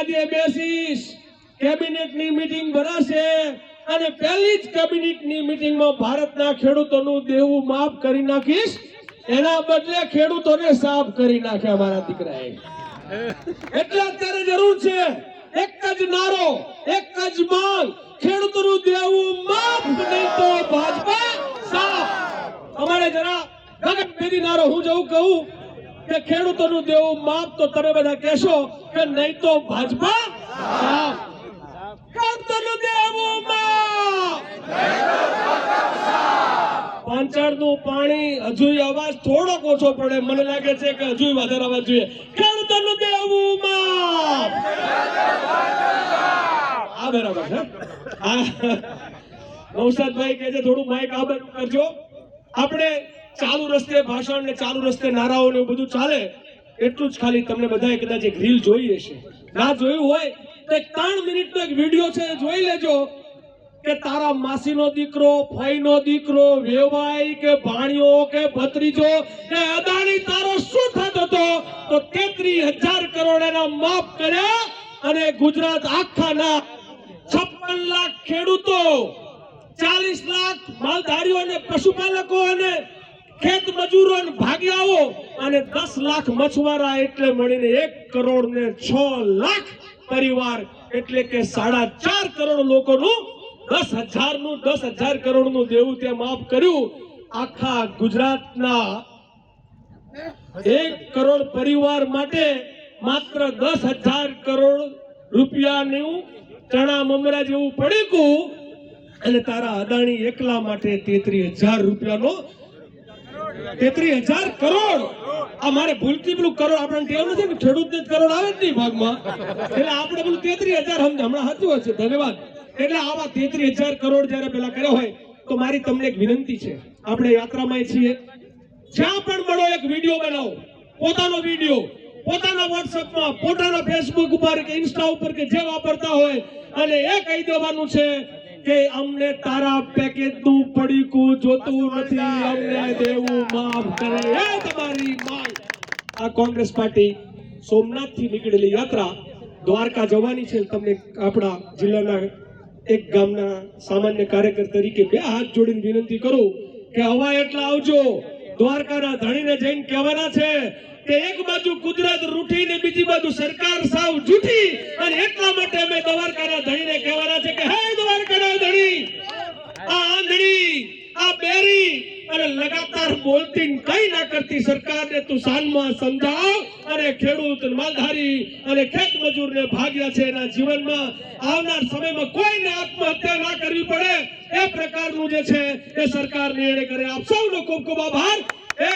યાદીએ બેસીશ. કેબિનેટની મીટિંગ ભરાશે અને પહેલી જ કેબિનેટની મીટિંગમાં ભારતના ખેડૂતોનું દેવું માફ કરી નાખીશ. એના બદલે ખેડૂતોને સાફ કરી નાખ્યા મારા દીકરાએ. એટલે અત્યારે જરૂર છે એક જ નારો, એક જ માંગ. ખેડૂતોનું દેવું માફ નહીં તો ભાજપા સાફ. અમારે જરા ગગન નારો હું જવું કહું? કે ખેડૂતોનું દેવું માફ તો તમે બધા કહેશો કે નહીં તો ભાજપા? ખેડૂતોનું દેવું માફ. પાણી હજુ અવાજ થોડોક ઓછો પડે. મને લાગે છે કે હજુ વધારે અવાજ જોઈએ. ખેડૂતોનું દેવું માફ. આ બરાબર છે. નવસાદભાઈ કહે છે થોડું માઇક આ કરજો. આપણે ચાલુ રસ્તે ભાષણ ને ચાલુ રસ્તે નારાઓ ને બધું ચાલે, એટલું જ ખાલી તમને બધાએ કદાચ એક રીલ જોઈ હશે. ના જોયું હોય તો એક ત્રણ મિનિટનો એક વીડિયો છે, જોઈ લેજો કે તારા માસીનો દીકરો ફઈનો દીકરો, વેવાઈ કે ભાણિયો કે ભત્રીજો કે અદાણી તારો શું થતો હતો? તો તેત્રીસ હજાર કરોડ એના માફ કર્યા અને ગુજરાત આખા ના છપ્પન લાખ ખેડૂતો, ચાલીસ લાખ માલધારીઓ અને પશુપાલકો અને ખેત મજૂરો અને અને દસ લાખ મછવારા એટલે મળીને એક કરોડ ને છ લાખ પરિવાર એટલે કે સાડા ચાર કરોડ લોકોનું, દસ હજારનું દસ હજાર કરોડનું દેવું તે માફ કર્યું. આખા ગુજરાતના એક કરોડ પરિવાર માટે માત્ર દસ હજાર કરોડ રૂપિયાનું ચણા મમરા જેવું પડીકું અને તારા અદાણી એકલા માટે તેત્રીસ હજાર રૂપિયાનો તેત્રીસ હજાર કરોડ. આ મારે ભૂલથી પેલું કરોડ આપણને ટેવ નથી ને ખેડૂતને કરોડ આવે જ નહીં ભાગમાં. એટલે આપણે પેલું તેત્રીસ હજાર હમણાં સાચું હશે. ધન્યવાદ. એટલે આવા તેત્રીસ હજાર કરોડ જયારે પેલા કર્યા હોય, તો મારી તમને એક વિનંતી છે. આપણે યાત્રામાં છીએ. જ્યાં પણ મળો એક વીડિયો બનાવો. પોતાનો વીડિયો, પોતાના વોટ્સઅપમાં પોતાના ફેસબુક ઉપર કે ઇન્સ્ટા ઉપર કે જે વાપરતા હોય. અને એ કહી દેવાનું છે. કે અમને તારા પેકેજનું પડીકું જોતું નથી. અમને દેવું માફ કરે. એ તમારી માંગ આ કોંગ્રેસ પાર્ટી સોમનાથથી નીકળેલી યાત્રા દ્વારકા જવાની છે. તમને આપણા જિલ્લાના એક ગામના સામાન્ય કાર્યકર તરીકે બે હાથ જોડીને વિનંતી કરું કે હવા એટલા આવજો. દ્વારકાના ધણીને જઈને કહેવાના છે કે એક બાજુ કુદરત રૂઠી ને બીજી બાજુ સરકાર સાવ જૂઠી અને એટલા માટે અમે દ્વારકાના ધણીને કહેવાના છે કે હે દ્વારકાના ધણી આ આંધળી આ બેરી અને લગાતાર બોલતી કઈ ના કરતી સરકારને તું સાનમાં સમજાવ અને ખેડૂત માલધારી અને ખેત મજૂરને ભાગ્યા છે એના જીવનમાં. આવનાર સમયમાં કોઈને આત્મહત્યા ના કરવી પડે. એ પ્રકારનું જે છે એ સરકાર નિર્ણય કરે. આપ સૌનો ખૂબ ખૂબ આભાર.